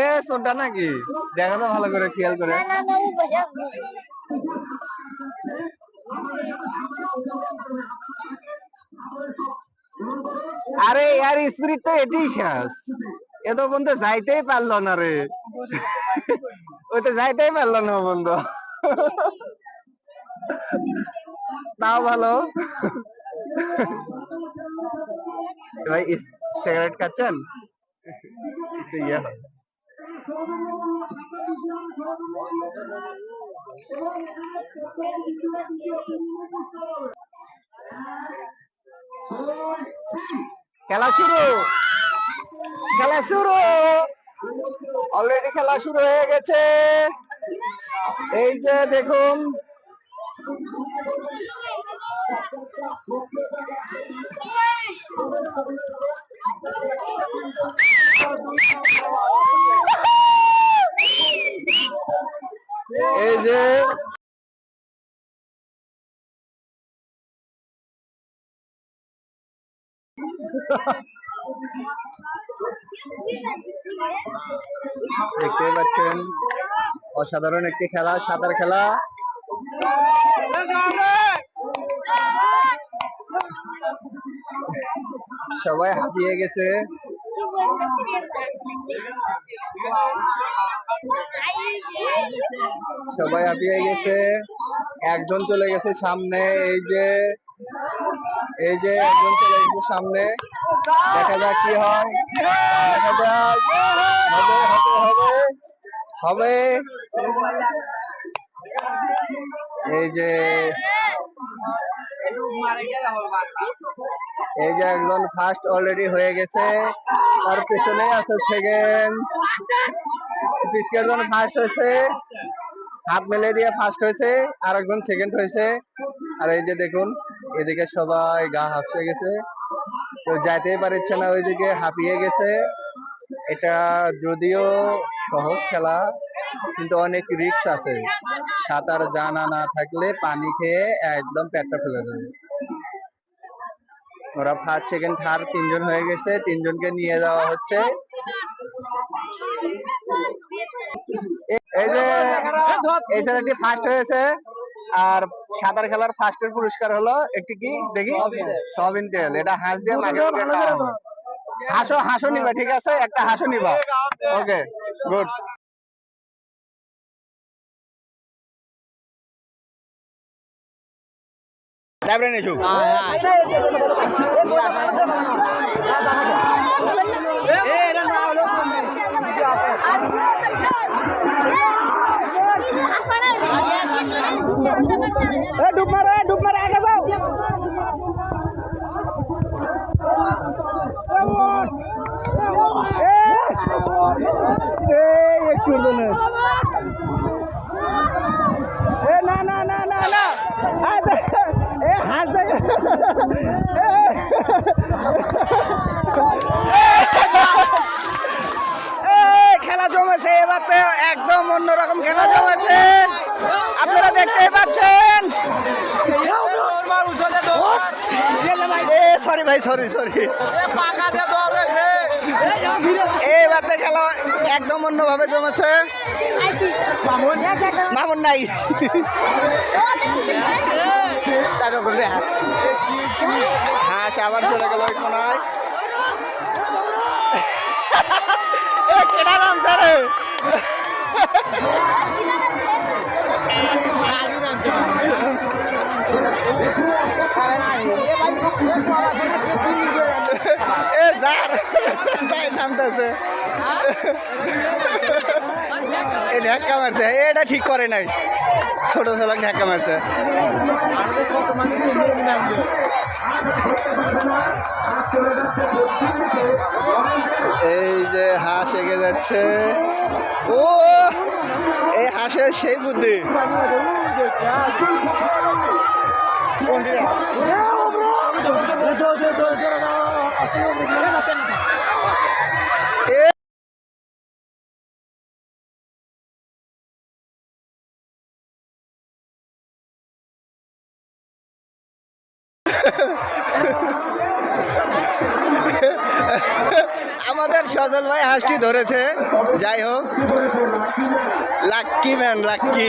এ সোনটা নাকি? দেখো তো ভালো করে খেয়াল করে। আরে ইয়ার স্পিরিট তো এটাই শেষ। এ তো বন্ধু যাইতেই পারল না রে। ওই তো যাইতেই পারল না বন্ধু। তাও ভালো। ভাই সিগারেট খাচ্ছেন? একটু ইয়ে হয়। খেলা শুরু। খেলা শুরু। অলরেডি খেলা শুরু হয়ে গেছে। এই যে দেখুন। দেখতেই পাচ্ছেন, অসাধারণ একটি খেলা, সাঁতার খেলা। সবাই হাঁপিয়ে গেছে। সবাই হাঁপিয়ে গেছে। একজন চলে গেছে সামনে, এই যে এই যে একজন চলে গেছে সামনে। দেখা যাক কি হয়। হবে এই যে এই যে একজন ফার্স্ট অলরেডি হয়ে গেছে। তার পিছনে আছে সেকেন্ড পিছকের জন ফার্স্ট হয়েছে। হাত মেলে দিয়ে ফার্স্ট হয়েছে। আর একজন সেকেন্ড হয়েছে। আর এই যে দেখুন এদিকে সবাই গা হাঁপসে গেছে। তো যাইতেই পারছে না, ওইদিকে হাঁপিয়ে গেছে। এটা যদিও সহজ খেলা, কিন্তু অনেক রিস্ক আছে। সাঁতার জানা না থাকলে পানি খেয়ে একদম পেটটা ফেলে দেবে ওরা ফার্স্ট সেকেন্ড থার্ড তিনজন হয়ে গেছে। তিনজনকে নিয়ে যাওয়া হচ্ছে। এই যে, এই ছেলেটি ফার্স্ট হয়েছে। আর সাঁতার খেলার ফার্স্টের পুরস্কার হলো একটি কি? দেখি। সয়াবিন তেল। এটা হাঁস দিয়ে হয়। হাঁসও হাঁসও নিবা ঠিক আছে? একটা হাঁসও নিবা। Okay good. তারপরে ডুব না না না না না। এ। খেলা জমেছে। এবার একদম অন্যরকম খেলা জমেছে। আপনারা দেখতেই এ সরি ভাই সরি সরি এবার তো খেলা একদম অন্যভাবে জমেছে। মামুন মামুন নাই। হাঁস আবার চলে গেল ওই কোনায়। রে? এ যার যাই নামতেছে। এই ঢাক্কা মারছে, এটা ঠিক করে নাই। ছোট ছেলে ঢাক্কা মারছে। এই যে হাঁস এগে যাচ্ছে। ও, এই হাঁসের সেই বুদ্ধি। এ আমাদের সজল ভাই হাঁসটি ধরেছে যাই হোক লাক্কি ম্যান লাক্কি